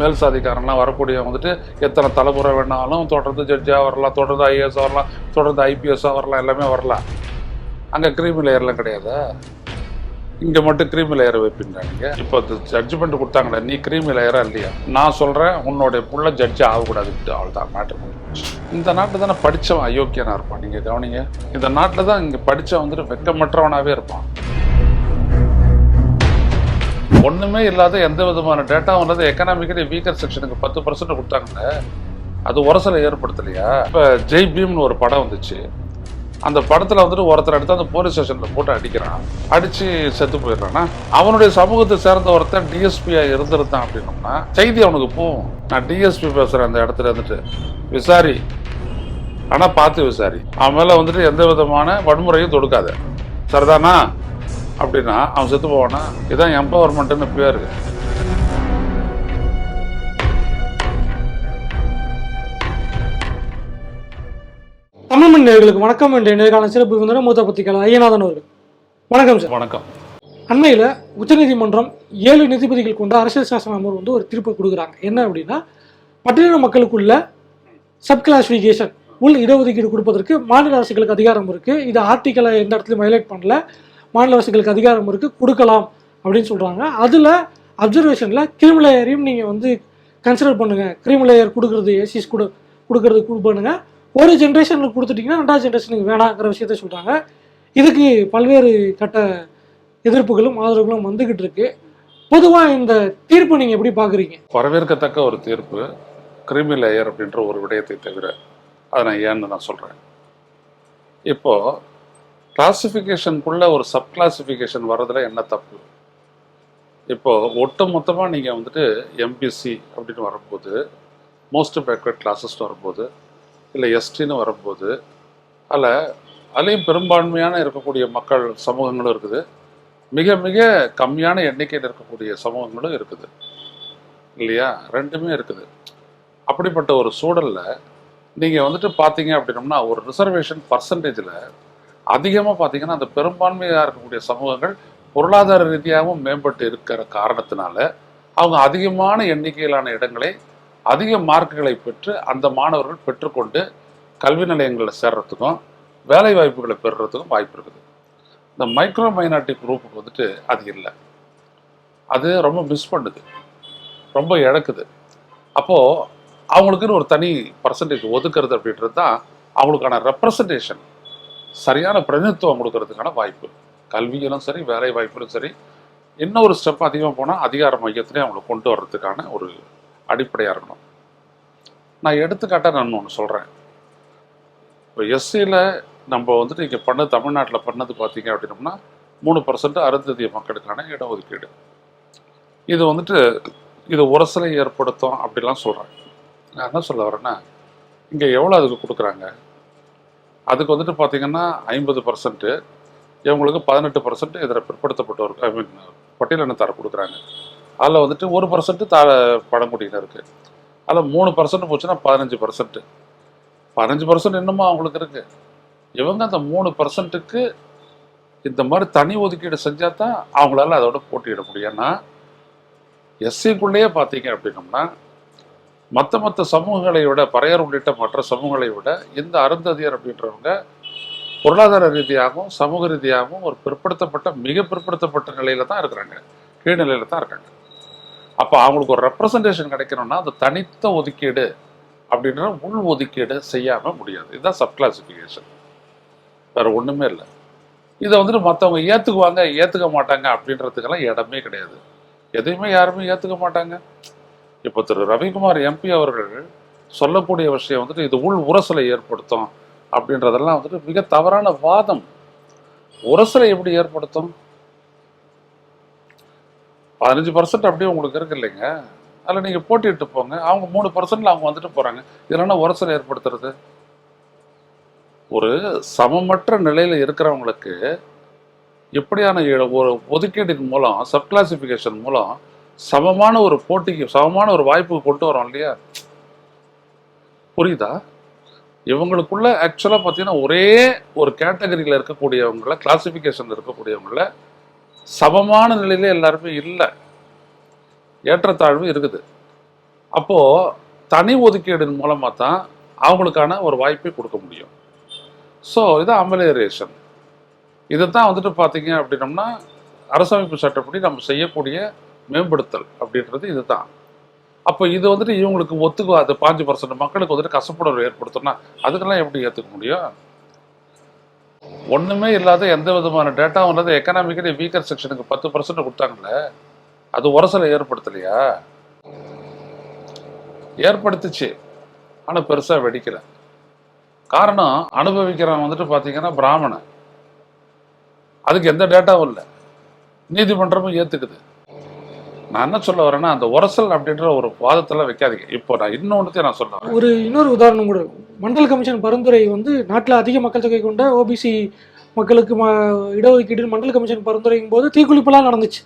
மேல் சாதிக்காரன்லாம் வரக்கூடிய வந்துட்டு எத்தனை தலைமுறை வேணாலும் தொடர்ந்து ஜட்ஜாக வரலாம் தொடர்ந்து ஐஏஎஸ் வரலாம் தொடர்ந்து ஐபிஎஸ்ஸாக வரலாம் எல்லாமே வரலாம். அங்கே கிரீமி லேயர்லாம் கிடையாதா? இங்கே மட்டும் கிரீமி லேயர் வைப்பின்றாங்க இப்போ ஜட்ஜ்மெண்ட் கொடுத்தாங்களே நீ கிரீமி லேயரா இல்லையா? நான் சொல்கிறேன் உன்னுடைய புள்ள ஜட்ஜ் ஆகக்கூடாதுன்ட்டு அவள் தான் மேட்ரு இந்த நாட்டில் தானே படித்தவன் அயோக்கியனா இருப்பான் நீங்கள் கவனிங்க. இந்த நாட்டில் தான் இங்கே படித்தவன் வந்துட்டு வெக்கமற்றவனாகவே இருப்பான். ஒன்றுமே இல்லாத எந்த விதமான டேட்டாவும் இல்லாத எக்கனாமிக்கலி வீக்கர் செக்ஷனுக்கு பத்து பர்சன்ட் கொடுத்தாங்கல்ல? அது உரசலை ஏற்படுத்தலையா? இப்போ ஜெய் பீம்னு ஒரு படம் வந்துச்சு. அந்த படத்தில் வந்துட்டு ஒருத்தர் எடுத்து அந்த போலீஸ் ஸ்டேஷனில் போட்டு அடிக்கிறான். அடித்து செத்து போயிடுறான்னா அவனுடைய சமூகத்தை சேர்ந்த ஒருத்தன் டிஎஸ்பியாக இருந்திருந்தான் அப்படின்னோம்னா செய்தி அவனுக்கு போகும். நான் டிஎஸ்பி பேசுகிறேன் அந்த இடத்துல வந்துட்டு விசாரி. ஆனால் பார்த்து விசாரி. அவன் மேலே வந்துட்டு எந்த விதமான வன்முறையும் தொடுக்காத. சரிதானா? அப்படின்னா அவன் செத்து போவானா? இதுதான் எம்பவர்மெண்ட்டுன்னு பேர் தமிழ் நேயர்களுக்கு வணக்கம் என்ற நேர்காண சிறப்பு விருந்தினர் மூத்த பத்திரிகையாளர் ஐயநாதன் அவர்கள். வணக்கம் சார். வணக்கம். அண்மையில் உச்சநீதிமன்றம் ஏழு நீதிபதிகள் கொண்ட அரசியல் சாசன அமர்வு வந்து ஒரு தீர்ப்பு கொடுக்குறாங்க. என்ன அப்படின்னா பட்டியலின மக்களுக்குள்ள சப் கிளாசிஃபிகேஷன் உள் இடஒதுக்கீடு கொடுப்பதற்கு மாநில அரசுகளுக்கு அதிகாரம் இருக்கு. இது ஆர்டிக்கலை எந்த இடத்துலையும் வயலேட் பண்ணல. மாநில அரசுகளுக்கு அதிகாரம் இருக்கு கொடுக்கலாம் அப்படின்னு சொல்றாங்க. அதுல அப்சர்வேஷன்ல கிரிமிலேயரையும் நீங்க வந்து கன்சிடர் பண்ணுங்க. கிரிமிலேயர் கொடுக்கறது ஏசிஸ் கொடு கொடுக்கறது கொடு பண்ணுங்க. ஒரு ஜென்ரேஷனுக்கு கொடுத்துட்டீங்கன்னா ரெண்டாவது ஜென்ரேஷனுக்கு வேணாங்கிற விஷயத்த சொல்றாங்க. இதுக்கு பல்வேறு கட்ட எதிர்ப்புகளும் ஆதரவுகளும் வந்துகிட்டு இருக்கு. பொதுவா இந்த தீர்ப்பு நீங்க எப்படி பாக்குறீங்க வரவேற்கத்தக்க ஒரு தீர்ப்பு கிரிமி லேயர் அப்படின்ற ஒரு விடயத்தை தவிர அதை நான் ஏன்னு நான் சொல்கிறேன் இப்போ கிளாசிஃபிகேஷனுக்குள்ள ஒரு சப் கிளாசிஃபிகேஷன் வர்றதுல என்ன தப்பு? இப்போ ஒட்டு மொத்தமாக நீங்கள் வந்துட்டு எம்பிசி அப்படின்னு வரும்போது மோஸ்ட் பேக்வர்ட் கிளாஸஸ்னு வரும்போது இல்லை எஸ்டின்னு வரும்போது அதில் அதுலேயும் பெரும்பான்மையான இருக்கக்கூடிய மக்கள் சமூகங்களும் இருக்குது. மிக மிக கம்மியான எண்ணிக்கையில் இருக்கக்கூடிய சமூகங்களும் இருக்குது. இல்லையா? ரெண்டுமே இருக்குது. அப்படிப்பட்ட ஒரு சூழலில் நீங்கள் வந்துட்டு பார்த்தீங்க அப்படின்னம்னா ஒரு ரிசர்வேஷன் பர்சன்டேஜில் அதிகமாக பார்த்தீங்கன்னா அந்த பெரும்பான்மையாக இருக்கக்கூடிய சமூகங்கள் பொருளாதார ரீதியாகவும் மேம்பட்டு இருக்கிற காரணத்தினால அவங்க அதிகமான எண்ணிக்கையிலான இடங்களை அதிக மார்க்குகளை பெற்று அந்த மாணவர்கள் பெற்றுக்கொண்டு கல்வி நிலையங்களில் சேர்றதுக்கும் வேலை வாய்ப்புகளை பெறுறதுக்கும் வாய்ப்பு இருக்குது. இந்த மைக்ரோ மைனாரிட்டி குரூப்புக்கு வந்துட்டு அது இல்லை. அது ரொம்ப மிஸ் பண்ணுது. ரொம்ப இழக்குது. அப்போது அவங்களுக்குன்னு ஒரு தனி பர்சன்டேஜ் ஒதுக்குறது அப்படின்றது தான் அவங்களுக்கான ரெப்ரசன்டேஷன் சரியான பிரதிநிதித்துவம் கொடுக்கறதுக்கான வாய்ப்பு. கல்வியிலும் சரி வேலை வாய்ப்பிலும் சரி இன்னொரு ஒரு ஸ்டெப் அதிகமாக போனால் அதிகார மையத்திலே அவங்களை கொண்டு வர்றதுக்கான ஒரு அடிப்படையாக இருக்கணும். நான் எடுத்துக்காட்டாக நான் ஒன்று சொல்கிறேன் இப்போ எஸ்சியில் நம்ம வந்துட்டு இங்கே பண்ணது தமிழ்நாட்டில் பண்ணது பார்த்தீங்க அப்படின்னோம்னா மூணு பர்சன்ட் அருந்ததிய மக்களுக்கான இடஒதுக்கீடு. இது வந்துட்டு இது உரசலை ஏற்படுத்தும் அப்படிலாம் சொல்கிறேன் நான் என்ன சொல்ல வரேன்னா இங்கே எவ்வளோ அதுக்கு கொடுக்குறாங்க? அதுக்கு வந்துட்டு பார்த்தீங்கன்னா ஐம்பது பர்சன்ட்டு இவங்களுக்கு பதினெட்டு பர்சன்ட் இதில் பிற்படுத்தப்பட்டவருக்கு ஐ மீன் பட்டியலினத்தார் கொடுக்குறாங்க. அதில் வந்துட்டு ஒரு பர்சன்ட் தாழ பழங்குடியினருக்கு அதில் மூணு பர்சன்ட் போச்சுன்னா பதினஞ்சு பர்சன்ட்டு பதினஞ்சு பர்சன்ட் இன்னமும் அவங்களுக்கு இருக்குது இவங்க அந்த மூணு பர்சன்ட்டுக்கு இந்த மாதிரி தனி ஒதுக்கீடு செஞ்சால் தான் அவங்களால அதோட போட்டியிட முடியும். ஏன்னா எஸ்சிக்குள்ளேயே பார்த்தீங்க அப்படின்னம்னா மற்ற மற்ற சமூகங்களை விட பறையர் உள்ளிட்ட மற்ற சமூகங்களை விட இந்த அருந்ததியர் அப்படின்றவங்க பொருளாதார ரீதியாகவும் சமூக ரீதியாகவும் ஒரு பிற்படுத்தப்பட்ட மிக பிற்படுத்தப்பட்ட நிலையில தான் இருக்கிறாங்க. கீழ்நிலையில தான் இருக்காங்க. அப்போ அவங்களுக்கு ஒரு ரெப்ரசன்டேஷன் கிடைக்கணும்னா அந்த தனித்த ஒதுக்கீடு அப்படின்ற உள் ஒதுக்கீடு செய்யாமல் முடியாது. இதுதான் சப் கிளாசிஃபிகேஷன் வேற ஒன்றுமே இல்லை. இதை வந்துட்டு மற்றவங்க ஏற்றுக்குவாங்க ஏற்றுக்க மாட்டாங்க அப்படின்றதுக்கெல்லாம் இடமே கிடையாது. எதையுமே யாருமே ஏற்றுக்க மாட்டாங்க. இப்போ திரு ரவிக்குமார் எம்பி அவர்கள் சொல்லக்கூடிய விஷயம் வந்துட்டு இது உள் உரசலை ஏற்படுத்தும் அப்படின்றதெல்லாம் வந்துட்டு மிக தவறான வாதம். உரசலை எப்படி ஏற்படுத்தும்? பதினஞ்சு பர்சன்ட் அப்படியே உங்களுக்கு இருக்கு இல்லைங்க. அதில் நீங்கள் போட்டிட்டு போங்க. அவங்க மூணு பர்சன்ட்ல அவங்க வந்துட்டு போறாங்க. இதெல்லாம் உரசலை ஏற்படுத்துறது? ஒரு சமமற்ற நிலையில இருக்கிறவங்களுக்கு எப்படியான ஒரு ஒதுக்கீட்டின் மூலம் சப் கிளாசிஃபிகேஷன் மூலம் சமமான ஒரு போட்டிக்கு சமமான ஒரு வாய்ப்பு கொண்டு வரோம் இல்லையா? புரியுதா? இவங்களுக்குள்ள ஆக்சுவலாக பார்த்தீங்கன்னா ஒரே ஒரு கேட்டகரியில் இருக்கக்கூடியவங்கள கிளாசிஃபிகேஷனில் இருக்கக்கூடியவங்கள சமமான நிலையில எல்லாருமே இல்லை. ஏற்றத்தாழ்வு இருக்குது. அப்போது தனி ஒதுக்கீடின் மூலமாக தான் அவங்களுக்கான ஒரு வாய்ப்பை கொடுக்க முடியும். ஸோ இது அமலேரியேஷன் இதை தான் வந்துட்டு பார்த்தீங்க அப்படின்னம்னா அரசமைப்பு சட்டப்படி நம்ம செய்யக்கூடிய மேம்படுத்தல் அப்படின்றது இதுதான். அப்போ இது வந்துட்டு இவங்களுக்கு ஒத்துக்காது பாஞ்சு பர்சன்ட் மக்களுக்கு வந்துட்டு கசப்புணர்வு ஏற்படுத்தணும்னா அதுக்கெல்லாம் எப்படி ஏற்றுக்க முடியும்? ஒன்றுமே இல்லாத எந்த விதமான டேட்டாவும் இல்லாத எக்கனாமிக்கலி வீக்கர் செக்ஷனுக்கு பத்து பர்சன்ட் கொடுத்தாங்களே அது உரசலை ஏற்படுத்தலையா? ஏற்படுத்துச்சு ஆனால் பெருசாக வெடிக்கல. காரணம் அனுபவிக்கிறவன் வந்துட்டு பார்த்தீங்கன்னா பிராமணன். அதுக்கு எந்த டேட்டாவும் இல்லை. நீதிமன்றமும் ஏற்றுக்குது நான் என்ன சொல்ல வரேன்னா அந்த உரசல் அப்படின்ற ஒரு வாதத்தெல்லாம் வைக்காதீங்க. இப்போ நான் இன்னொன்றுத்தையும் நான் சொல்ல ஒரு இன்னொரு உதாரணம் கூட. மண்டல் கமிஷன் பரிந்துரை வந்து நாட்டில் அதிக மக்கள் தொகை கொண்ட ஓபிசி மக்களுக்கு ம இடஒதுக்கீடு மண்டல் கமிஷன் பரிந்துரையும் போது தீக்குளிப்பெல்லாம் நடந்துச்சு.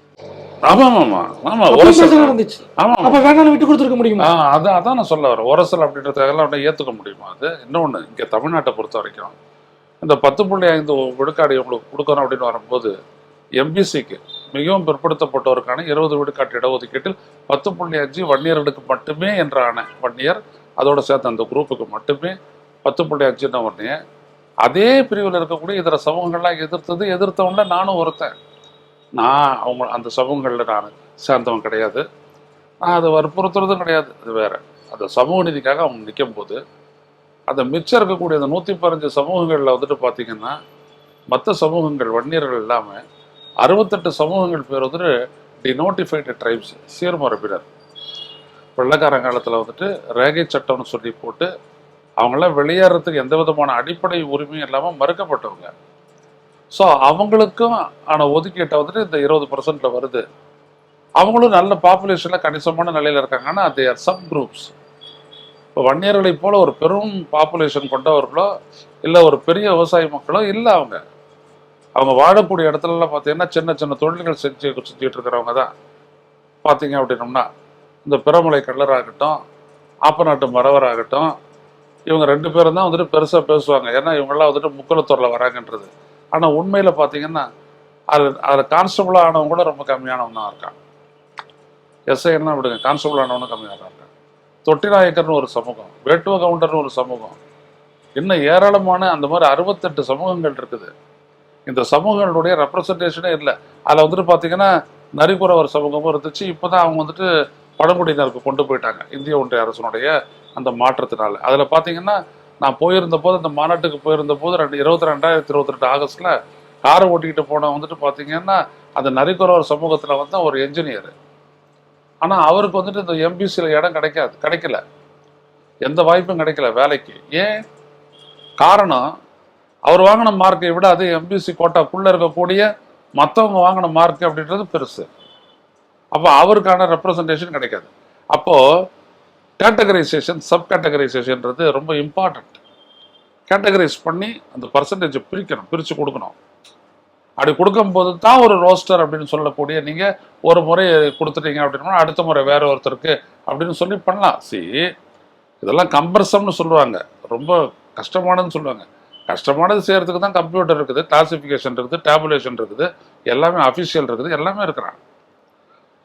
ஆமாம் ஆமாம் ஆமாம் உரசல் நடந்துச்சு? ஆமாம் அப்ப வேணாலும் விட்டு கொடுத்துருக்க முடியுமா? அதான் அதான் நான் சொல்ல வரேன். உரசல் அப்படின்றதுக்கெல்லாம் உடனே ஏற்றுக்க முடியுமா அது? இன்னொன்று இங்கே தமிழ்நாட்டை பொறுத்த வரைக்கும் இந்த பத்து புள்ளி ஐந்து விழுக்காடு இவங்களுக்கு கொடுக்கணும் அப்படின்னு வரும்போது எம்பிசிக்கு மிகவும் பிற்படுத்தப்பட்டோருக்கான இருபது விழுக்காட்டு இடஒதுக்கீட்டில் பத்து புள்ளி அஞ்சு வன்னியர்களுக்கு மட்டுமே என்றான வன்னியர் அதோடு சேர்த்து அந்த குரூப்புக்கு மட்டுமே பத்து புள்ளி அஞ்சுன்ன உடனே அதே பிரிவில் இருக்கக்கூடிய இதர சமூகங்கள்லாம் எதிர்த்தது எதிர்த்தவங்கள நானும் ஒருத்தன். நான் அவங்க அந்த சமூகங்களில் நான் சேர்ந்தவன் கிடையாது. நான் அதை வற்புறுத்துறதும் கிடையாது அது வேற. அந்த சமூக நீதிக்காக அவங்க நிற்கும் போது அந்த மிச்சம் இருக்கக்கூடிய அந்த நூற்றி பதினஞ்சு சமூகங்களில் வந்துட்டு பார்த்தீங்கன்னா மற்ற சமூகங்கள் வன்னியர்கள் இல்லாமல் அறுபத்தெட்டு சமூகங்கள் பேர் வந்துட்டு டினோட்டிஃபைடு ட்ரைப்ஸ் சீர்மரபினர் வெள்ளக்காரன் காலத்தில் வந்துட்டு ரேகை சட்டம்னு சொல்லி போட்டு அவங்களாம் வெளியேறதுக்கு எந்த விதமான அடிப்படை உரிமையும் இல்லாமல் மறுக்கப்பட்டவங்க. ஸோ அவங்களுக்கும் ஆன ஒதுக்கீட்டை வந்துட்டு இந்த இருபது பர்சன்ட்ல வருது. அவங்களும் நல்ல பாப்புலேஷனில் கணிசமான நிலையில் இருக்காங்க. ஆனால் தே ஆர் சப் குரூப்ஸ் இப்போ வன்னியர்களைப் போல ஒரு பெரும் பாப்புலேஷன் கொண்டவர்களோ இல்லை ஒரு பெரிய விவசாய மக்களோ இல்லை அவங்க. அவங்க வாழக்கூடிய இடத்துலலாம் பார்த்தீங்கன்னா சின்ன சின்ன தொழில்கள் செஞ்சு செஞ்சுட்டு இருக்கிறவங்க தான். பார்த்தீங்க அப்படின்னோம்னா இந்த பிறமலை கள்ளராகட்டும் ஆப்பநாட்டு மறவராகட்டும் இவங்க ரெண்டு பேரும் தான் வந்துட்டு பெருசாக பேசுவாங்க. ஏன்னா இவங்கெல்லாம் வந்துட்டு முக்குலத்தூரில் வராங்கன்றது. ஆனால் உண்மையில் பார்த்தீங்கன்னா அது அதில் கான்ஸ்டபுளாக ஆனவங்க கூட ரொம்ப கம்மியானவங்க தான் இருக்கான் எஸ்ஐ என்ன விடுங்க கான்ஸ்டபுள் ஆனவனும் கம்மியாக தான் இருக்கான் தொட்டிநாயக்கர்னு ஒரு சமூகம் வேட்டுவ கவுண்டர்னு ஒரு சமூகம். இன்னும் ஏராளமான அந்த மாதிரி அறுபத்தெட்டு சமூகங்கள் இருக்குது. இந்த சமூகங்களுடைய ரெப்ரசன்டேஷனே இல்லை. அதில் வந்துட்டு பார்த்தீங்கன்னா நரிக்குறவர் சமூகமும் இருந்துச்சு. இப்போ தான் அவங்க வந்துட்டு பழங்குடியினருக்கு கொண்டு போயிட்டாங்க. இந்திய ஒன்றிய அரசனுடைய அந்த மாற்றத்தினால. அதில் பார்த்தீங்கன்னா நான் போயிருந்த போது அந்த மாநாட்டுக்கு போயிருந்த போது ரெண்டு இருபத்தி ரெண்டாயிரத்தி இருபத்தி ரெண்டு ஆகஸ்ட்ல காரை ஓட்டிக்கிட்டு போன வந்துட்டு பார்த்தீங்கன்னா அந்த நரிக்குறவர் சமூகத்தில் வந்து ஒரு என்ஜினியர் ஆனால் அவருக்கு வந்துட்டு இந்த எம்பிசியில் இடம் கிடைக்காது கிடைக்கல. எந்த வாய்ப்பும் கிடைக்கல வேலைக்கு. ஏன்? காரணம் அவர் வாங்கின மார்க்கை விட அது எம்பிசி கோட்டாக்குள்ளே இருக்கக்கூடிய மற்றவங்க வாங்கின மார்க் அப்படின்றது பெருசு. அப்போ அவருக்கான ரெப்ரசன்டேஷன் கிடைக்காது. அப்போது கேட்டகரைசேஷன் சப் கேட்டகரைசேஷன்ன்றது ரொம்ப இம்பார்ட்டண்ட் கேட்டகரைஸ் பண்ணி அந்த பர்சன்டேஜை பிரிக்கணும் பிரித்து கொடுக்கணும். அப்படி கொடுக்கும்போது தான் ஒரு ரோஸ்டர் அப்படின்னு சொல்லக்கூடிய நீங்கள் ஒரு முறை கொடுத்துட்டீங்க அப்படின்னா அடுத்த முறை வேற ஒருத்தருக்கு அப்படின்னு சொல்லி பண்ணலாம். சி இதெல்லாம் கம்பர்சம்னு சொல்லுவாங்க. ரொம்ப கஷ்டமானதுன்னு சொல்லுவாங்க. கஷ்டமானது செய்கிறதுக்கு தான் கம்ப்யூட்டர் இருக்குது கிளாசிஃபிகேஷன் இருக்குது டேபுலேஷன் இருக்குது எல்லாமே அஃபிஷியல் இருக்குது எல்லாமே இருக்கிறாங்க.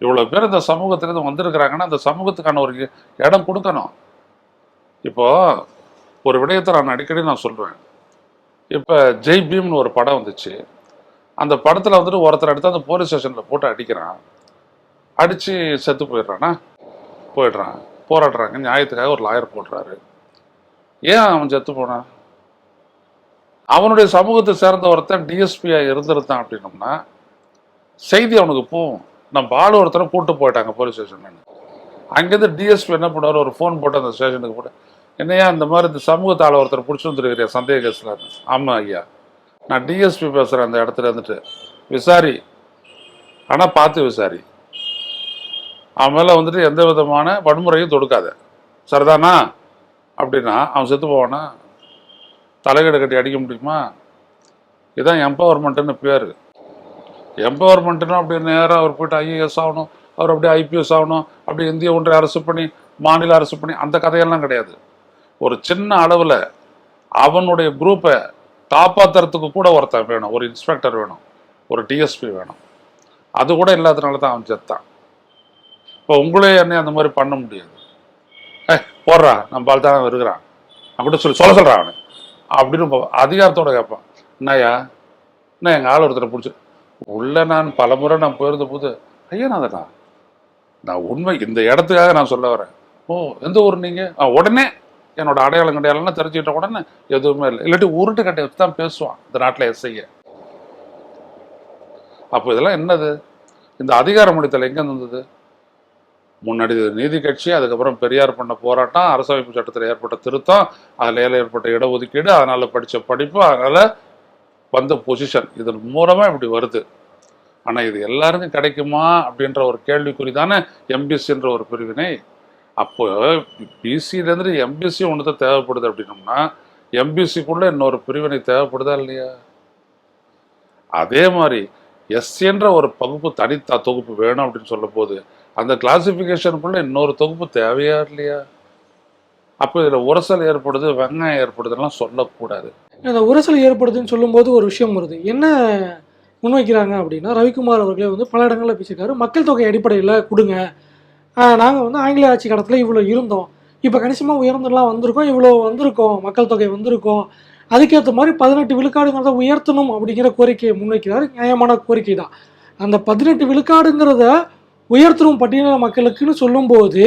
இவ்வளோ பேர் இந்த சமூகத்திலேருந்து வந்திருக்கிறாங்கன்னா அந்த சமூகத்துக்கான ஒரு இடம் கொடுக்கணும். இப்போது ஒரு விடயத்தை நான் அடிக்கடி நான் சொல்லுவேன் இப்போ ஜெய் பீம்னு ஒரு படம் வந்துச்சு. அந்த படத்தில் வந்துட்டு ஒருத்தர் எடுத்து அந்த போலீஸ் ஸ்டேஷனில் போட்டு அடிக்கிறான். அடித்து செத்து போயிடுறானா? போயிடுறான். போராடுறாங்க. நியாயத்துக்காக ஒரு லாயர் போடுறாரு. ஏன் அவன் செத்து போனான்? அவனுடைய சமூகத்தை சேர்ந்த ஒருத்தன் டிஎஸ்பியாக இருந்திருந்தான் அப்படின்னம்னா செய்தி அவனுக்கு போகும். நம்ம ஆள் ஒருத்தரை கூட்டு போயிட்டாங்க போலீஸ் ஸ்டேஷன் அங்கேருந்து டிஎஸ்பி என்ன பண்ணுவார்? ஒரு ஃபோன் போட்டு அந்த ஸ்டேஷனுக்கு போட்டு என்னையா இந்த மாதிரி இந்த சமூகத்தால் ஒருத்தர் பிடிச்சி வந்துருக்கிறியா? சந்தேக கேஸில்? ஆமாம் ஐயா. நான் டிஎஸ்பி பேசுகிறேன் அந்த இடத்துல இருந்துட்டு. விசாரி. ஆனால் பார்த்து விசாரி. அவன் மேலே வந்துட்டு எந்த விதமான வன்முறையும் தொடுக்காத. சரிதானா? அப்படின்னா அவன் செத்து போவானா? தலைகடை கட்டி அடிக்க முடியுமா? இதுதான் எம்பவர்மெண்ட்டுன்னு பேர். எம்பவர்மெண்ட்னா அப்படி நேராக அவர் போயிட்டு ஐஏஎஸ் ஆகணும் அவர் அப்படியே ஐபிஎஸ் ஆகணும் அப்படி இந்திய ஒன்றிய அரசு பண்ணி மாநில அரசு பண்ணி அந்த கதையெல்லாம் கிடையாது. ஒரு சின்ன அளவில் அவனுடைய குரூப்பை காப்பாற்றுறதுக்கு கூட ஒருத்தன் வேணும் ஒரு இன்ஸ்பெக்டர் வேணும் ஒரு டிஎஸ்பி வேணும். அது கூட இல்லாதனால தான் அவன் செத்தான். இப்போ உங்களே என்ன அந்த மாதிரி பண்ண முடியாது. ஏ போடுறா நம்ம பால் தான் இருக்கிறான் அப்படின்னு சொல்லி சொல்ல சொல்கிறான் அவனு. அப்படின்னு அதிகாரத்தோட கேட்பான். என்னய்யா? என்ன எங்கள் ஆள் ஒருத்தரை பிடிச்சி உள்ள நான் பலமுறை நான் போயிருந்த போது ஐயா நான் அதனா நான் உண்மை இந்த இடத்துக்காக நான் சொல்ல வரேன். ஓ எந்த ஊர் நீங்கள் ஆ உடனே என்னோட அடையாளம் கடையாளம்லாம் தெரிஞ்சுக்கிட்ட உடனே எதுவுமே இல்லை. இல்லாட்டி உருட்டு கட்டை வச்சு தான் பேசுவான் இந்த நாட்டில் எஸ்ஐய அப்போ இதெல்லாம் என்னது? இந்த அதிகார முடித்தல் எங்கே இருந்தது முன்னாடி நீதி கட்சி அதுக்கப்புறம் பெரியார் பண்ண போராட்டம் அரசமைப்பு சட்டத்தில் ஏற்பட்ட திருத்தம் அதில் ஏற்பட்ட இடஒதுக்கீடு அதனால் படித்த படிப்பு அதனால் வந்த பொசிஷன் இதன் மூலமாக இப்படி வருது. ஆனால் இது எல்லாருக்கும் கிடைக்குமா அப்படின்ற ஒரு கேள்விக்குறி தானே எம்பிசின்ற ஒரு பிரிவினை. அப்போ பிசிலேருந்து எம்பிசி ஒன்று தான் தேவைப்படுது அப்படின்னோம்னா எம்பிசிக்குள்ளே இன்னொரு பிரிவினை தேவைப்படுதா இல்லையா? அதே மாதிரி எஸ்சின்ற ஒரு பகுப்பு தனித்த தொகுப்பு வேணும் அப்படின்னு சொல்லும் போது அந்த கிளாசிஃபிகேஷனுக்குள்ள இன்னொரு தொகுப்பு தேவையா இல்லையா? அப்போ இதில் உரசல் ஏற்படுது வெங்காயம் ஏற்படுதுலாம் சொல்லக்கூடாது. அந்த உரசல் ஏற்படுதுன்னு சொல்லும்போது ஒரு விஷயம் வருது. என்ன முன்வைக்கிறாங்க அப்படின்னா ரவிக்குமார் அவர்களே வந்து பல இடங்களில் பேசியிருக்காரு. மக்கள் தொகை அடிப்படையில் கொடுங்க. நாங்கள் வந்து ஆங்கில ஆட்சி காலத்தில் இவ்வளோ இருந்தோம். இப்போ கணிசமாக உயர்ந்துலாம் வந்திருக்கோம் இவ்வளோ வந்திருக்கோம் மக்கள் தொகை வந்திருக்கோம். அதுக்கேற்ற மாதிரி பதினெட்டு விழுக்காடுங்கிறத உயர்த்தணும் அப்படிங்கிற கோரிக்கையை முன்வைக்கிறார். நியாயமான கோரிக்கை தான் அந்த பதினெட்டு விழுக்காடுங்கிறத உயர்த்தும் பட்டியல மக்களுக்குன்னு சொல்லும்போது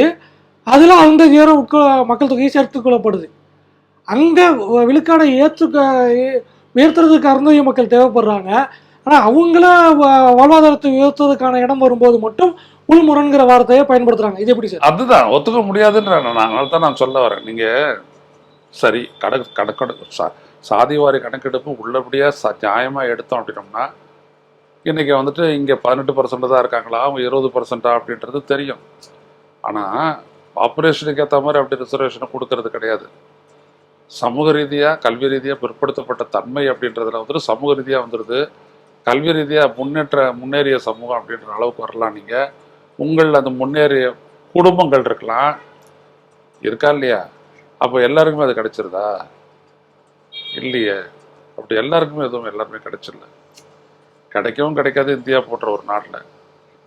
அதில் அந்த நேரம் உட்கொ மக்கள் தொகையை சேர்த்துக்கொள்ளப்படுது அங்கே விழுக்காடை ஏற்றுக்க உயர்த்துறதுக்கு அருந்ததிய மக்கள் தேவைப்படுறாங்க. ஆனால் அவங்கள வாழ்வாதாரத்தை உயர்த்துவதற்கான இடம் வரும்போது மட்டும் உள்முரண்கிற வார்த்தையை பயன்படுத்துறாங்க. இது எப்படி சார்? அதுதான். ஒத்துக்க முடியாதுன்ற நான் அதனால தான் நான் சொல்ல வரேன். நீங்கள் சரி கணக்கு கணக்கெடு சா சாதிவாரி கணக்கெடுப்பு உள்ளபடியாக ச நியாயமாக எடுத்தோம் அப்படின்னோம்னா இன்றைக்கி வந்துட்டு இங்கே பதினெட்டு பர்சன்ட் தான் இருக்காங்களா? அவங்க இருபது பர்சன்டா அப்படின்றது தெரியும். ஆனால் ஆப்ரேஷனுக்கு ஏற்ற மாதிரி அப்படி ரிசர்வேஷனை கொடுக்கறது கிடையாது. சமூக ரீதியாக கல்வி ரீதியாக பிற்படுத்தப்பட்ட தன்மை அப்படின்றதுல வந்துட்டு சமூக ரீதியாக வந்துடுது கல்வி ரீதியாக முன்னேற்ற முன்னேறிய சமூகம் அப்படின்ற அளவுக்கு வரலாம் நீங்கள் உங்கள் அந்த முன்னேறிய குடும்பங்கள் இருக்கலாம். இருக்கா இல்லையா? அப்போ எல்லாருக்குமே அது கிடைச்சிருதா? இல்லையே. அப்படி எல்லாருக்குமே எதுவும் எல்லாருமே கிடைச்சிடல. கிடைக்கவும் கிடைக்காது இந்தியா போன்ற ஒரு நாட்டில்.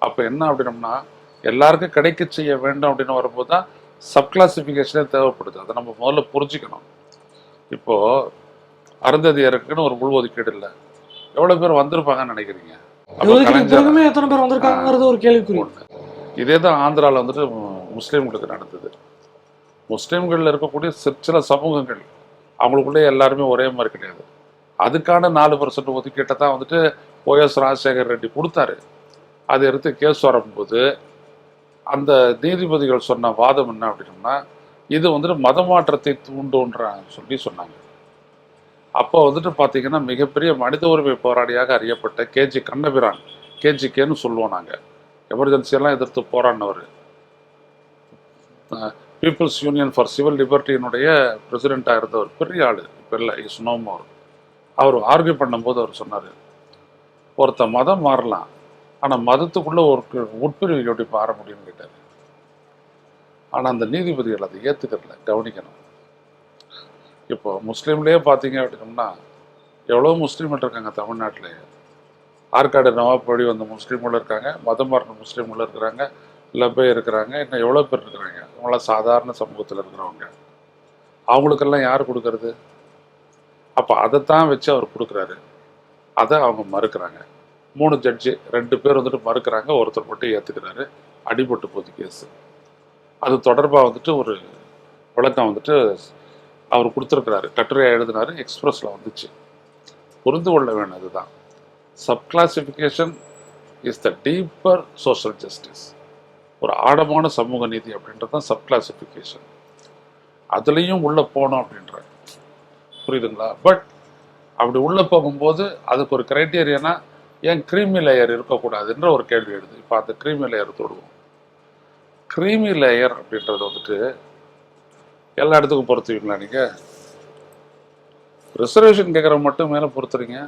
அப்போ என்ன அப்படின்னம்னா எல்லாருக்கும் கிடைக்க செய்ய வேண்டும் அப்படின்னு வரும்போது தான் சப் கிளாசிஃபிகேஷனே தேவைப்படுது. அதை நம்ம முதல்ல புரிஞ்சுக்கணும். இப்போ அருந்ததியருக்குன்னு ஒரு உள்ஒதுக்கீடு இல்லை. எவ்வளோ பேர் வந்திருப்பாங்கன்னு நினைக்கிறீங்க? எத்தனை பேர் வந்திருக்காங்கிறது ஒரு ஒண்ணு. இதே தான் ஆந்திராவில் வந்துட்டு முஸ்லீம்களுக்கு நடந்தது. முஸ்லீம்களில் இருக்கக்கூடிய சில சில சமூகங்கள் அவங்களுக்குள்ளே எல்லாருமே ஒரே மாதிரி கிடையாது. அதுக்கான நாலு பர்சன்ட் ஒதுக்கீட்டை தான் வந்துட்டு ஓஎஸ் ராஜசேகர் ரெட்டி கொடுத்தாரு. அதை எடுத்து கேஸ் வரும்போது அந்த நீதிபதிகள் சொன்ன வாதம் என்ன அப்படின்னா இது வந்துட்டு மதமாற்றத்தை தூண்டுன்ற சொல்லி சொன்னாங்க. அப்போ வந்துட்டு பார்த்தீங்கன்னா மிகப்பெரிய மனித உரிமை போராளியாக அறியப்பட்ட கேஜி கண்ணபிரான் கேஜிகேன்னு சொல்லுவோம் நாங்கள் எமர்ஜென்சியெல்லாம் எதிர்த்து போராடினவர். பீப்புள்ஸ் யூனியன் ஃபார் சிவில் லிபர்ட்டியினுடைய பிரசிடெண்ட்டாக இருந்தவர் பெரிய ஆள் இப்போ இல்லை இஸ் நோ மோர் அவர் ஆர்கியூ பண்ணும்போது அவர் சொன்னார் ஒருத்த மதம் மாறலாம். ஆனால் மதத்துக்குள்ளே ஒரு கு- உட்பிரிவு எப்படி மாற முடியும்னு கேட்டார். ஆனால் அந்த நீதிபதிகள் அதை ஏற்றுக்கிறல கவனிக்கணும். இப்போ முஸ்லீம்லேயே பார்த்தீங்க அப்படின்னம்னா எவ்வளோ முஸ்லீம்கள் இருக்காங்க தமிழ்நாட்டிலே? ஆற்காடு நவாப்படி வந்த முஸ்லீம்களும் இருக்காங்க மதம் மாறின முஸ்லீம்களும் இருக்கிறாங்க லப்பே இருக்கிறாங்க இன்னும் எவ்வளோ பேர் இருக்கிறாங்க? அவங்களாம் சாதாரண சமூகத்தில் இருக்கிறவங்க. அவங்களுக்கெல்லாம் யார் கொடுக்கறது? அப்போ அதைத்தான் வச்சு அவர் கொடுக்குறாரு. அதை அவங்க மறுக்கிறாங்க. மூணு ஜட்ஜு ரெண்டு பேர் வந்துட்டு மறுக்கிறாங்க. ஒருத்தர் மட்டும் ஏற்றுக்கிறாரு அடிபட்டு போகுது கேஸு அது தொடர்பாக வந்துட்டு ஒரு விளக்கம் வந்துட்டு அவர் கொடுத்துருக்கிறாரு. கட்டுரையாக எழுதினாரு. எக்ஸ்பிரஸில் வந்துச்சு. புரிந்து கொள்ள வேண்டியது தான் sub classification is the deeper social justice ஒரு ஆழமான சமூக நீதி அப்படின்றது தான் சப் கிளாசிஃபிகேஷன் அதுலேயும் உள்ளே போனோம் அப்படின்ற புரியுதுங்களா? பட் அப்படி உள்ளே போகும்போது அதுக்கு ஒரு கிரைட்டீரியனா ஏன் க்ரீமி லேயர் இருக்கக்கூடாதுன்ற ஒரு கேள்வி எழுது. இப்போ அந்த க்ரீமி லேயர் தொடுவோம். க்ரீமி லேயர் அப்படின்றது வந்துட்டு எல்லா இடத்துக்கும் பொறுத்துவீங்களா நீங்கள் ரிசர்வேஷன் கேட்குற மட்டும் மேலே பொறுத்துறீங்க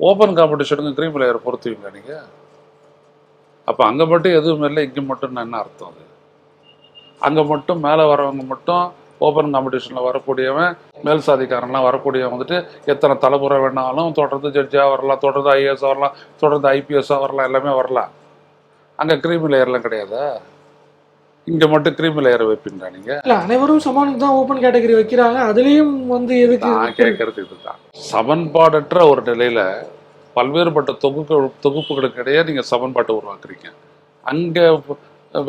ஓப்பன் காம்படிஷனுக்கு க்ரீமி லேயர் பொறுத்துவீங்களா நீங்கள் அப்போ அங்கே மட்டும் எதுவும் இல்லை இங்கே மட்டும் என்ன அர்த்தம் அது? அங்கே மட்டும் மேலே வரவங்க மட்டும் ஓப்பன் காம்படிஷனில் வரக்கூடியவன் மேல் சாதிக்காரன்லாம் வரக்கூடியவன் வந்துட்டு எத்தனை தலைமுறை வேணாலும் தொடர்ந்து ஜட்ஜாக வரலாம் தொடர்ந்து ஐஏஎஸ் வரலாம் தொடர்ந்து ஐபிஎஸ்ஸாக வரலாம் எல்லாமே வரலாம். அங்கே க்ரீமி லேயர்லாம் கிடையாதா? இங்கே மட்டும் கிரீமி லேயரை வைப்பீங்களா நீங்கள் இல்ல அனைவரும் சமானுக்கு தான் ஓப்பன் கேட்டகரி வைக்கிறாங்க. அதுலயும் வந்து எதுக்கு நான் கேட்கறது இதுதான். சமன்பாடற்ற ஒரு நிலையில பல்வேறுபட்ட தொகுப்பு தொகுப்புகளுக்கு இடையே நீங்க சமன்பாட்டை உருவாக்குறீங்க. அங்க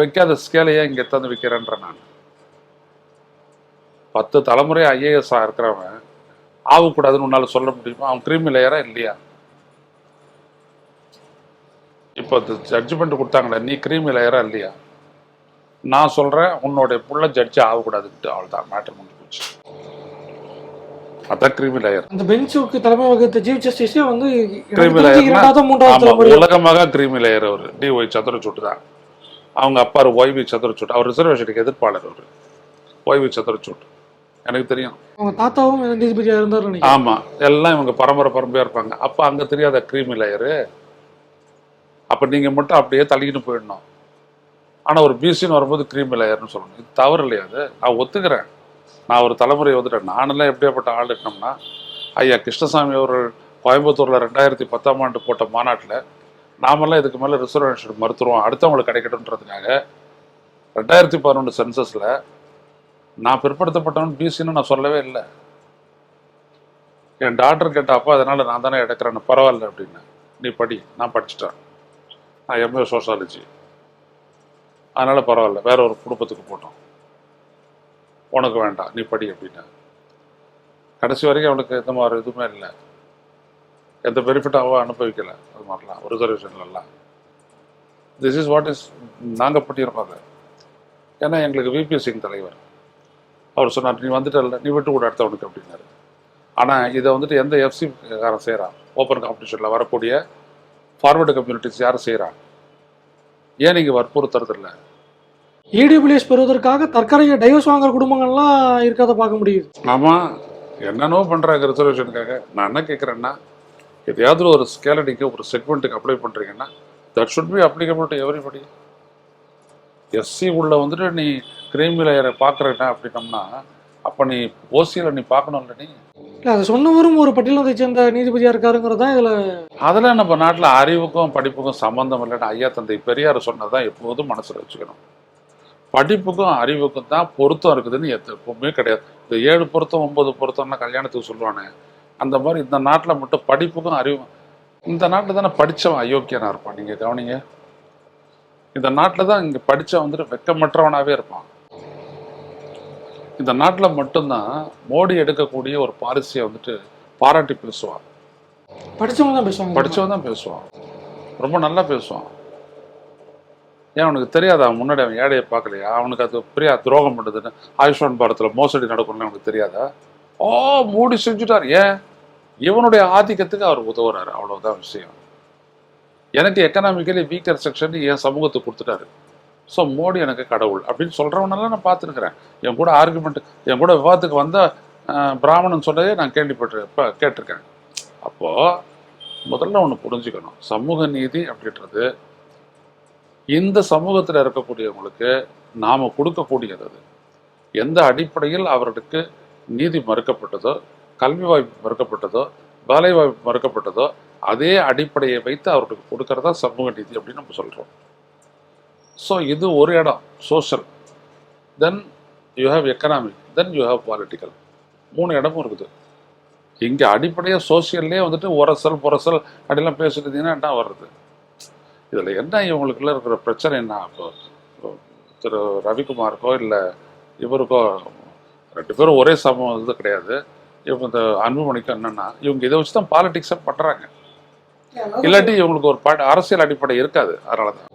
வைக்காத ஸ்கேலையே இங்க எத்தாந்து வைக்கிறேன்ற நான். பத்து தலைமுறை ஐஏஎஸ் இருக்கிறவன் ஆகக்கூடாதுன்னு உன்னால சொல்ல முடியுமா? அவன் கிரீமி லேயரா இல்லையா? இப்போ ஜட்ஜ்மெண்ட் கொடுத்தாங்களே நீ கிரீமி லேயரா இல்லையா? நான் சொல்றேன் உன்னோடைய புள்ள ஜட்ஜ் ஆகக்கூடாதுன்ட்டு அவ்வளோதான் மேட்டர் முடிஞ்சு போச்சு. அதான் கிரீமி லேயர் அந்த பெஞ்சுக்கு தலைமை வகுத்த சீஃப் ஜஸ்டிஸே வந்து கிரீமி தலைமுறை. உலகமாக கிரீமி லேயர் அவர். டி ஒய் சந்திரசூட் தான். அவங்க அப்பா ஒய்வி சந்திரசூட் அவர் ரிசர்வேஷனுக்கு எதிர்ப்பாளர் அவர். ஒய்வி சந்திரசூட் எனக்கு தெரியும். அவங்க தாத்தாவும் நீதிபதியா இருந்தார் நினைக்கிறேன். ஆமா. எல்லாம் இவங்க பரம்பரை பரம்பரையா இருப்பாங்க. அப்ப அங்க தெரியாத கிரீமி லேயரு அப்ப நீங்க மட்டும் அப்படியே தள்ளிக்கிட்டு போயிடணும். ஆனா ஒரு பிசின்னு வரும்போது கிரீமி லேயர்னு சொல்லணும். இது தவறு இல்லையா அது? நான் ஒத்துக்கிறேன். நான் ஒரு தலைமுறை வந்துட்டேன். நானெல்லாம் எப்படியாப்பட்ட ஆள் இருக்கணும்னா ஐயா கிருஷ்ணசாமி அவர்கள் கோயம்புத்தூர்ல ரெண்டாயிரத்தி பத்தாம் ஆண்டு போட்ட மாநாட்டில் நாமெல்லாம் இதுக்கு மேலே ரிசர்வேஷன் மறுத்துருவோம். அடுத்தவங்களுக்கு கிடைக்கட்டும்ன்றதுக்காக ரெண்டாயிரத்தி பதினொன்று சென்சஸில் நான் பிற்படுத்தப்பட்டவன் பிசின்னு நான் சொல்லவே இல்லை. என் டாக்டர் கேட்ட அப்பா அதனால் நான் தானே எடுக்கிறேன்னு. பரவாயில்ல அப்படின்னு. நீ படி நான் படிச்சிட்டேன். நான் எம்ஏ சோஷாலஜி அதனால் பரவாயில்ல வேற ஒரு குடும்பத்துக்கு போட்டோம். உனக்கு வேண்டாம் நீ படி அப்படின்னா. கடைசி வரைக்கும் அவனுக்கு எந்த மாதிரி இதுவுமே இல்லை. எந்த பெனிஃபிட்டும் அனுபவிக்கலை அது மாதிரிலாம் ரிசர்வேஷன்லாம் திஸ் இஸ் வாட் இஸ் நாங்கள் பண்ணியிருக்கோம் அதை. ஏன்னா எங்களுக்கு விபி சிங் தலைவர். அவர் சொன்னார் நீ வந்துட்டல நீ விட்டு கூட அடுத்தவனுக்கு அப்படின்னாரு. ஆனால் இதை வந்துட்டு எந்த எஃப்சி காரன் செய்கிறான் ஓப்பன் காம்படிஷனில் வரக்கூடிய ஃபார்வர்டு கம்யூனிட்டிஸ் யார் செய்கிறான் ஏன் நீங்கள் வற்புறுத்துறதில்ல இடபிள்யூஎஸ் பெறுவதற்காக தற்கரையை டைவர்ஸ் வாங்குற குடும்பங்கள்லாம் இருக்கிறத பார்க்க முடியுது. ஆமாம் என்னென்னோ பண்ணுறாங்க ரிசர்வேஷனுக்காக நான் என்ன கேட்குறேன்னா எதையாவது ஒரு ஸ்கேலை நீங்கள் ஒரு செக்மெண்ட்டுக்கு அப்ளை பண்ணுறீங்கன்னா that should be applicable to everybody SC உள்ள வந்துட்டு நீ கிரீமி லேயரை பார்க்குறேன்னா அப்படின்னம்னா அப்போ நீ ஓசியில் நீ பார்க்கணும்ல நீ? இல்ல அதை சொன்னவரும் ஒரு பட்டியலத்தை சேர்ந்த நீதிபதியா இருக்காருங்கிறது தான் இதுல அதெல்லாம் நம்ம நாட்டில் அறிவுக்கும் படிப்புக்கும் சம்மந்தம் இல்லைன்னு ஐயா தந்தை பெரியார் சொன்னதான் எப்போதும் மனசில் வச்சுக்கணும். படிப்புக்கும் அறிவுக்கும் தான் பொருத்தம் இருக்குதுன்னு எப்பவுமே கிடையாது. இந்த ஏழு பொருத்தம் ஒன்பது பொருத்தம்னா கல்யாணத்துக்கு சொல்லுவானே அந்த மாதிரி இந்த நாட்டில் மட்டும் படிப்புக்கும் அறிவும் இந்த நாட்டில் தானே படித்தவன் அயோக்கியனா இருப்பான் நீங்கள் கவனிங்க. இந்த நாட்டில் தான் இங்கே படித்தவன் வந்துட்டு வெக்கமற்றவனாகவே இருப்பான். இந்த நாட்டில் மட்டும்தான் மோடி எடுக்கக்கூடிய ஒரு பாலிசியை வந்துட்டு பாராட்டி பேசுவான் படிச்சவங்க தான் பேசுவாங்க. படிச்சவன் தான் பேசுவான். ரொம்ப நல்லா பேசுவான். ஏன் அவனுக்கு தெரியாதா அவன் முன்னாடி அவன் ஏழையை பார்க்கலையா? அவனுக்கு அது பெரிய துரோகம் பண்ணுதுன்னு ஆயுஷ்மான் பாரத்தில் மோசடி நடக்கும்னு அவனுக்கு தெரியாதா? ஓ மூடி செஞ்சுட்டார். ஏன்? இவனுடைய ஆதிக்கத்துக்கு அவர் உதவுறாரு. அவ்வளவுதான் விஷயம். எனக்கு எக்கனாமிக்கலி வீக்கர் செக்ஷன் என் சமூகத்துக்கு கொடுத்துட்டாரு? ஸோ மோடி எனக்கு கடவுள். அப்படின்னு சொல்கிறவனெல்லாம் நான் பார்த்துருக்குறேன். என் கூட ஆர்குமெண்ட் என் கூட விவாதத்துக்கு வந்த பிராமணன் சொன்னதே நான் கேள்விப்பட்டு இப்போ கேட்டிருக்கேன் அப்போது முதல்ல ஒன்று புரிஞ்சுக்கணும். சமூக நீதி அப்படின்றது இந்த சமூகத்தில் இருக்கக்கூடியவங்களுக்கு நாம் கொடுக்கக்கூடியது அது. எந்த அடிப்படையில் அவர்களுக்கு நீதி மறுக்கப்பட்டதோ கல்வி வாய்ப்பு மறுக்கப்பட்டதோ வேலை வாய்ப்பு மறுக்கப்பட்டதோ அதே அடிப்படையை வைத்து அவர்களுக்கு கொடுக்கறதா சமூக நீதி அப்படின்னு நம்ம சொல்கிறோம் ஸோ இது ஒரு இடம் social then you have economic then you have political மூணு இடமும் இருக்குது. இங்கே அடிப்படையாக சோசியல்லே வந்துட்டு உரசல் புரசல் அப்படிலாம் பேசிட்டு இருந்தீங்கன்னா என்ன வர்றது? இதில் என்ன இவங்களுக்குள்ள இருக்கிற பிரச்சனை என்ன? இப்போ திரு ரவிக்குமாருக்கோ இல்லை இவருக்கோ ரெண்டு பேரும் ஒரே சமம் இது கிடையாது. இவங்க இந்த அன்புமணிக்கும் என்னன்னா இவங்க இதை வச்சு தான் பாலிடிக்ஸை பண்ணுறாங்க இல்லாட்டி இவங்களுக்கு ஒரு பா- அரசியல் அடிப்படை இருக்காது. அதனால தான்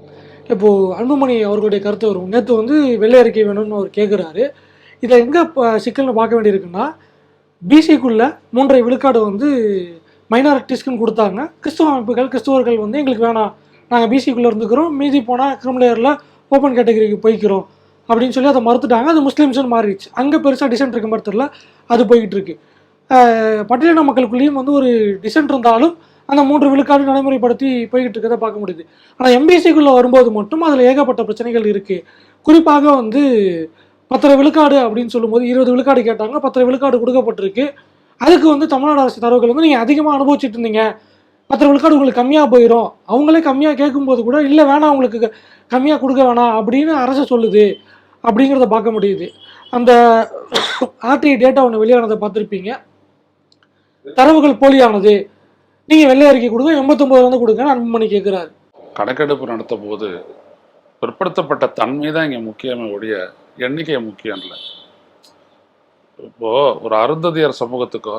இப்போது அன்புமணி அவர்களுடைய கருத்து வரும். நேற்று வந்து வெள்ளை அறிக்கை வேணும்னு அவர் கேட்குறாரு இதில் எங்கே சிக்கல்னு பார்க்க வேண்டியிருக்குன்னா பிசிக்குள்ள மூன்றரை விழுக்காடு வந்து மைனாரிட்டிஸ்க்குன்னு கொடுத்தாங்க. கிறிஸ்துவ அமைப்புகள் கிறிஸ்துவர்கள் வந்து எங்களுக்கு வேணாம். நாங்கள் பிசிக்குள்ளே இருந்துக்கிறோம். மீதி போனால் கிரிமிலேயரில் ஓப்பன் கேட்டகரிக்கு போய்க்கிறோம். அப்படின்னு சொல்லி அதை மறுத்துட்டாங்க. அது முஸ்லீம்ஸ்னு மாறிடுச்சு. அங்கே பெருசாக டிசென்ட் இருக்க மாதிரி தெரியல. அது போய்கிட்டு இருக்கு. பட்டியலின மக்களுக்குள்ளேயும் வந்து ஒரு டிசென்ட் இருந்தாலும் அந்த மூன்று விழுக்காடு நடைமுறைப்படுத்தி போய்கிட்டு இருக்கதை பார்க்க முடியுது. ஆனால் எம்பிசிக்குள்ளே வரும்போது மட்டும் அதில் ஏகப்பட்ட பிரச்சனைகள் இருக்குது குறிப்பாக வந்து பத்தரை விழுக்காடு அப்படின்னு சொல்லும்போது இருபது விழுக்காடு கேட்டாங்க. பத்தரை விழுக்காடு கொடுக்கப்பட்டிருக்கு. அதுக்கு வந்து தமிழ்நாடு அரசு தரவுகள் வந்து நீங்கள் அதிகமாக அனுபவிச்சுட்டு இருந்தீங்க. பத்தரை விழுக்காடு உங்களுக்கு கம்மியாக போயிடும் அவங்களே கம்மியாக கேட்கும்போது கூட இல்லை வேணாம் உங்களுக்கு கம்மியாக கொடுக்க வேணாம் அப்படின்னு அரசு சொல்லுது அப்படிங்கிறத பார்க்க முடியுது. அந்த ஆர்டிஐ டேட்டா ஒன்று வெளியானதை பார்த்துருப்பீங்க. தரவுகள் போலியானது. நீங்கள் வெள்ளை அறிக்கை கொடுங்க எண்பத்தொம்பது வந்து கொடுங்க அன்புமணி கேட்குறாரு கணக்கெடுப்பு நடத்தும் போது பிற்படுத்தப்பட்ட தன்மை தான் இங்கே முக்கியமே ஒழிய எண்ணிக்கை முக்கியம் இல்லை. இப்போ ஒரு அருந்ததியர் சமூகத்துக்கோ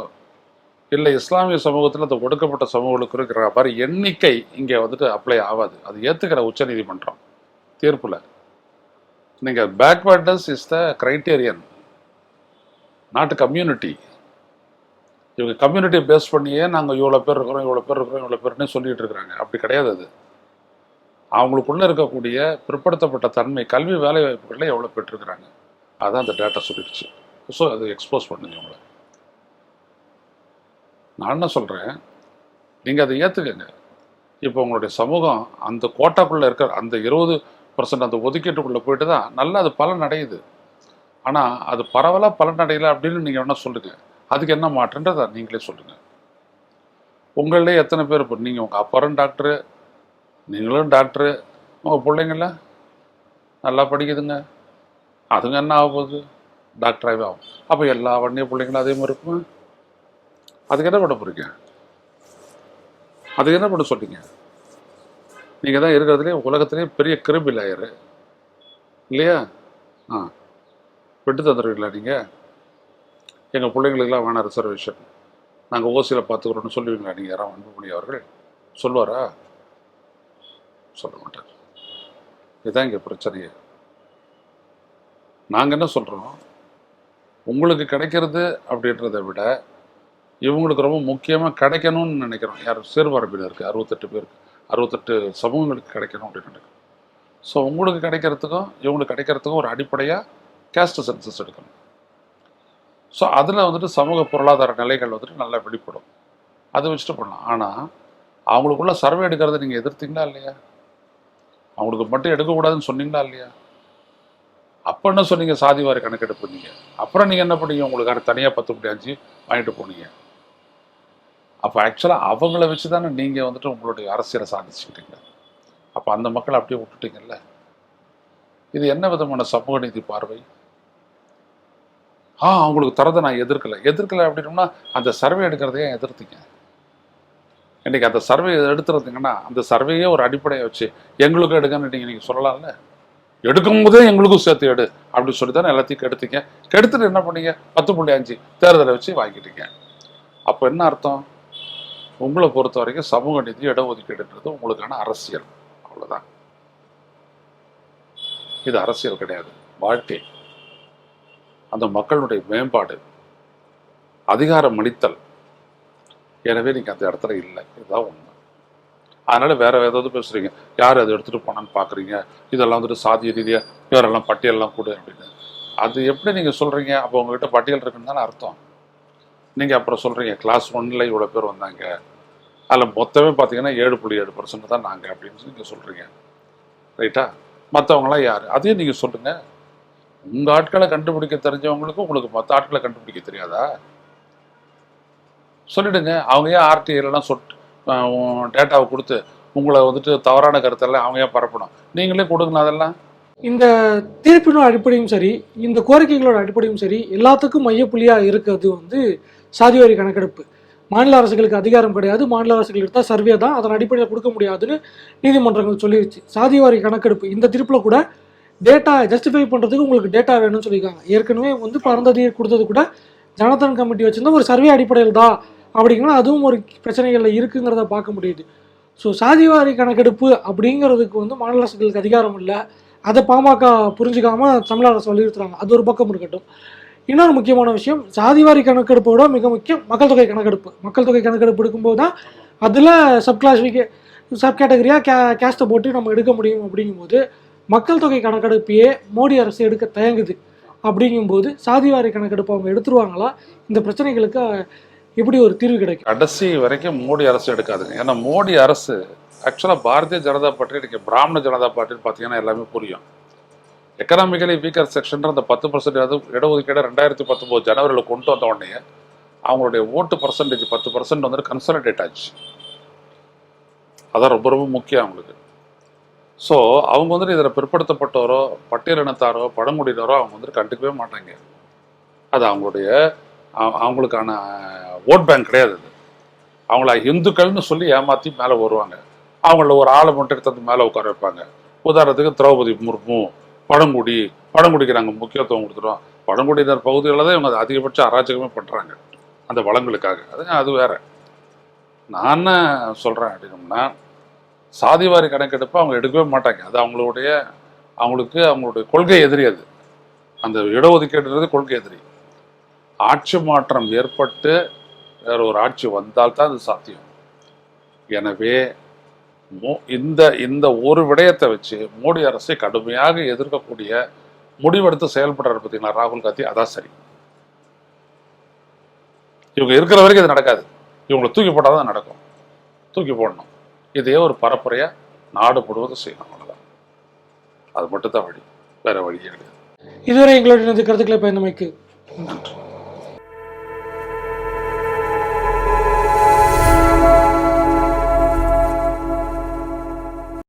இல்லை இஸ்லாமிய சமூகத்தில் அந்த ஒடுக்கப்பட்ட சமூகங்களுக்கு இருக்கிற மாதிரி எண்ணிக்கை இங்கே வந்துட்டு அப்ளை ஆகாது. அது ஏற்றுக்கிற உச்சநீதிமன்றம் தீர்ப்பில். நீங்கள் பேக்வர்ட்னஸ் இஸ் த க்ரைட்டேரியன் நாட்டு கம்யூனிட்டி இவங்க கம்யூனிட்டியை பேஸ் பண்ணியே நாங்கள் இவ்வளோ பேர் இருக்கிறோம் இவ்வளோ பேர் இருக்கிறோம் இவ்வளோ பேர்னு சொல்லிட்டு இருக்கிறாங்க. அப்படி கிடையாது அது. அவங்களுக்குள்ளே இருக்கக்கூடிய பிற்படுத்தப்பட்ட தன்மை கல்வி வேலை வாய்ப்புகளில் எவ்வளோ பெற்றிருக்கிறாங்க அதான் அந்த டேட்டா சொல்லிடுச்சு. ஸோ அது எக்ஸ்போஸ் பண்ணுங்க உங்களை நான் என்ன சொல்கிறேன் நீங்கள் அதை ஏற்றுக்கங்க இப்போ உங்களுடைய சமூகம் அந்த கோட்டாக்குள்ளே இருக்கிற அந்த இருபது பர்சன்ட் அந்த ஒதுக்கீட்டுக்குள்ளே போயிட்டு தான் நல்லா அது பலன் அடையுது ஆனால் அது பரவலாக பலன் அடையலை அப்படின்னு நீங்கள் வேணால் சொல்லுங்கள் அதுக்கு என்ன மாற்றன்றதை நீங்களே சொல்லுங்கள் உங்களே எத்தனை பேர் இப்போ நீங்கள் உங்கள் அப்பாரும் டாக்டரு நீங்களும் டாக்டரு உங்கள் பிள்ளைங்கள நல்லா படிக்குதுங்க. அதுங்க என்ன ஆக போகுது? டாக்டராகவே ஆகும். அப்போ எல்லா வண்டிய பிள்ளைங்களும் அதே மாதிரி இருக்குமா? அதுக்கு என்ன பண்ண போகிறீங்க அதுக்கு என்ன பண்ண சொல்கிறீங்க நீங்கள் தான் இருக்கிறதுலே உலகத்துலேயே பெரிய கிருபி லாயரு இல்லையா? ஆ. விட்டு தந்துடுவீங்களா நீங்கள் எங்கள் பிள்ளைங்களுக்கெல்லாம் வேணாம் ரிசர்வேஷன் நாங்கள் ஓசியில் பார்த்துக்கிறோன்னு சொல்லுவீங்களா? நீங்கள் யாராவது அன்புமணி அவர்கள்? சொல்லுவாரா? சொல்ல மாட்டார். இதுதான் இங்கே பிரச்சனையே. நாங்கள் என்ன சொல்கிறோம் உங்களுக்கு கிடைக்கிறது அப்படின்றத விட இவங்களுக்கு ரொம்ப முக்கியமாக கிடைக்கணும்னு நினைக்கிறோம். யார் சிறுபான்மையினருக்கு அறுபத்தெட்டு பேருக்கு அறுபத்தெட்டு சமூகங்களுக்கு கிடைக்கணும் அப்படின்னு நினைக்கிறோம். ஸோ உங்களுக்கு கிடைக்கிறதுக்கும் இவங்களுக்கு கிடைக்கிறதுக்கும் ஒரு அடிப்படையாக கேஸ்ட் சென்சஸ் எடுக்கணும். ஸோ அதில் வந்துட்டு சமூக பொருளாதார நிலைகள் வந்துட்டு நல்லா வெளிப்படும். அதை வச்சுட்டு பண்ணலாம் ஆனால் அவங்களுக்குள்ள சர்வே எடுக்கிறத நீங்கள் எதிர்த்தீங்களா இல்லையா? அவங்களுக்கு மட்டும் எடுக்கக்கூடாதுன்னு சொன்னீங்களா இல்லையா? அப்போ என்ன சொன்னீங்க? சாதிவாரி கணக்கெடுப்பு நீங்கள் அப்புறம் நீங்கள் என்ன பண்ணீங்க? உங்களுக்கான தனியாக பத்து புள்ளி அஞ்சு வாங்கிட்டு போனீங்க. அப்போ ஆக்சுவலாக அவங்கள வச்சு தானே நீங்கள் வந்துட்டு உங்களுடைய அரசியலை சாதிச்சுக்கிட்டீங்க. அப்போ அந்த மக்களை அப்படியே விட்டுட்டீங்கல்ல? இது என்ன விதமான சமூக நீதி பார்வை? ஆ அவங்களுக்கு தரதை நான் எதிர்க்கலை. எதிர்க்கலை அப்படின்னோம்னா அந்த சர்வே எடுக்கிறதையே எதிர்த்தீங்க? இன்னைக்கு அந்த சர்வே எடுத்துறதுங்கன்னா அந்த சர்வேயே ஒரு அடிப்படையை வச்சு எங்களுக்கும் எடுக்கன்னு நீங்கள் சொல்லலாம்ல? எடுக்கும் போதே எங்களுக்கும் சேர்த்து எடு அப்படின்னு சொல்லி தானே எல்லாத்தையும் கெடுத்தீங்க. கெடுத்துட்டு என்ன பண்ணீங்க? பத்து புள்ளி அஞ்சு தேர்தலை வச்சு வாங்கிட்டீங்க. அப்போ என்ன அர்த்தம்? உங்களை பொறுத்த வரைக்கும் சமூக நிதி இடஒதுக்கீடுன்றது உங்களுக்கான அரசியல். அவ்வளோதான் இது அரசியல் கிடையாது. வாழ்க்கை. அந்த மக்களுடைய மேம்பாடு அதிகாரம் அளித்தல். எனவே நீங்கள் அந்த இடத்துல இல்லை. இதுதான் உண்மை. அதனால் வேறு ஏதாவது பேசுகிறீங்க யார் அதை எடுத்துகிட்டு போனான்னு பார்க்குறீங்க இதெல்லாம் வந்துட்டு சாதிய ரீதியாக இவரெல்லாம் பட்டியல்லாம் கொடு அப்படின்னு. அது எப்படி நீங்கள் சொல்கிறீங்க அப்போ உங்ககிட்ட பட்டியல் இருக்குன்னு தானே அர்த்தம். நீங்கள் அப்புறம் சொல்கிறீங்க கிளாஸ் ஒன்ல இவ்வளோ பேர் வந்தாங்க. அதில் மொத்தமே பார்த்தீங்கன்னா ஏழு புள்ளி ஏழு பர்சன்ட் தான் நாங்கள் அப்படின்னு நீங்கள் சொல்கிறீங்க ரைட்டா மற்றவங்களாம் யார்? அதையும் நீங்கள் சொல்லுங்கள் உங்கள் ஆட்களை கண்டுபிடிக்க தெரிஞ்சவங்களுக்கு உங்களுக்கு மற்ற ஆட்களை கண்டுபிடிக்க தெரியாதா? சொல்லிடுங்க. அவங்க ஏன் ஆர்டிஐலாம் சொட் டேட்டாவை கொடுத்து உங்களை வந்துட்டு தவறான கருத்தெல்லாம் அவங்க ஏன் பரப்பணும்? நீங்களே கொடுங்க அதெல்லாம். இந்த தீர்ப்பினோட அடிப்படையும் சரி இந்த கோரிக்கைகளோட அடிப்படையும் சரி எல்லாத்துக்கும் மையப்புள்ளியாக இருக்கிறது வந்து சாதிவாரி கணக்கெடுப்பு. மாநில அரசுகளுக்கு அதிகாரம் கிடையாது. மாநில அரசுகள் எடுத்தால் சர்வே தான். அதன் அடிப்படையில் கொடுக்க முடியாதுன்னு நீதிமன்றங்கள் சொல்லிடுச்சு சாதிவாரி கணக்கெடுப்பு. இந்த தீர்ப்பில் கூட டேட்டா ஜஸ்டிஃபை பண்ணுறதுக்கு உங்களுக்கு டேட்டா வேணும்னு சொல்லியிருக்காங்க. ஏற்கனவே வந்து பரந்ததியை கொடுத்தது கூட ஜனதன் கமிட்டி வச்சுருந்தா ஒரு சர்வே அடிப்படையில் தான். அப்படிங்கன்னா அதுவும் ஒரு பிரச்சனைகளில் இருக்குங்கிறத பார்க்க முடியுது. ஸோ சாதிவாரி கணக்கெடுப்பு அப்படிங்கிறதுக்கு வந்து மாநில அரசுகளுக்கு அதிகாரம் இல்லை. அதை பாமக புரிஞ்சுக்காம தமிழக அரசு வலியுறுத்துறாங்க. அது ஒரு பக்கம் இருக்கட்டும். இன்னொரு முக்கியமான விஷயம் சாதிவாரி கணக்கெடுப்போட மிக முக்கியம் மக்கள் தொகை கணக்கெடுப்பு. மக்கள் தொகை கணக்கெடுப்பு எடுக்கும்போது தான் அதில் சப் கிளாஸிஃபிகே சப் கேட்டகரியாக கே கேஸ்ட்டை போட்டு நம்ம எடுக்க முடியும் அப்படிங்கும்போது மக்கள் தொகை கணக்கெடுப்பையே மோடி அரசு எடுக்க தயங்குது. அப்படிங்கும்போது சாதிவாரி கணக்கெடுப்பு அவங்க எடுத்துருவாங்களா? இந்த பிரச்சனைகளுக்கு எப்படி ஒரு தீர்வு கிடைக்கும். கடைசி வரைக்கும் மோடி அரசு எடுக்காதுங்க. ஏன்னா மோடி அரசு ஆக்சுவலாக பாரதிய ஜனதா பார்ட்டி இன்றைக்கி பிராமண ஜனதா பார்ட்டின்னு பார்த்தீங்கன்னா எல்லாமே புரியும். எக்கனாமிக்கலி வீக்கர் செக்ஷன் அந்த பத்து பர்சன்ட் இடஒதுக்கீடு ரெண்டாயிரத்தி பத்தொம்போது ஜனவரியில் கொண்டு வந்த உடனே அவங்களுடைய ஓட்டு பர்சன்டேஜ் பத்து பர்சன்ட் வந்துட்டு கன்சல்டேட் ஆச்சு. அதான் ரொம்ப ரொம்ப முக்கியம் அவங்களுக்கு. ஸோ அவங்க வந்துட்டு இதில் பிற்படுத்தப்பட்டோரோ பட்டியலினத்தாரோ பழங்குடியினரோ அவங்க வந்துட்டு கண்டுக்கவே மாட்டாங்க. அது அவங்களுடைய அவங்களுக்கான ஓட் பேங்க் கிடையாது அது. அவங்கள இந்துக்கள்னு சொல்லி ஏமாற்றி மேலே வருவாங்க. அவங்கள ஒரு ஆளை மட்டும் எடுத்து மேலே உட்கார வைப்பாங்க. உதாரணத்துக்கு திரௌபதி முர்மு பழங்குடி பழங்குடிக்கு நாங்கள் முக்கியத்துவம் கொடுத்துட்டோம். பழங்குடியினர் பகுதிகளில் தான் இவங்க அதிகபட்ச அராஜகமே பண்ணுறாங்க அந்த வளங்களுக்காக. அது அது வேற. நான் என்ன சொல்கிறேன் அப்படின்னம்னா சாதிவாரி கணக்கெடுப்பை அவங்க எடுக்கவே மாட்டாங்க. அது அவங்களுடைய அவங்களுக்கு அவங்களுடைய கொள்கை எதிரி அது. அந்த இடஒதுக்கீடுன்றது கொள்கை எதிரி. ஆட்சி மாற்றம் ஏற்பட்டு வேற ஒரு ஆட்சி வந்தால்தான் அது சாத்தியம். எனவே இந்த இந்த ஒரு விடயத்தை வச்சு மோடி அரசை கடுமையாக எதிர்க்கக்கூடிய முடிவெடுத்து செயல்படுறாரு பார்த்தீங்களா ராகுல் காந்தி? அதான் சரி. இவங்க இருக்கிற வரைக்கும் இது நடக்காது. இவங்களை தூக்கி போட்டால் தான் நடக்கும். தூக்கி போடணும். இதே ஒரு பரப்புரையா நாடு முழுவதும் செய்யணும் அவ்வளோதான் அது மட்டும் தான் வழி. வேற வழியே கிடையாது. இதுவரை எங்களுடைய கருத்துக்களை பயந்தமைக்கு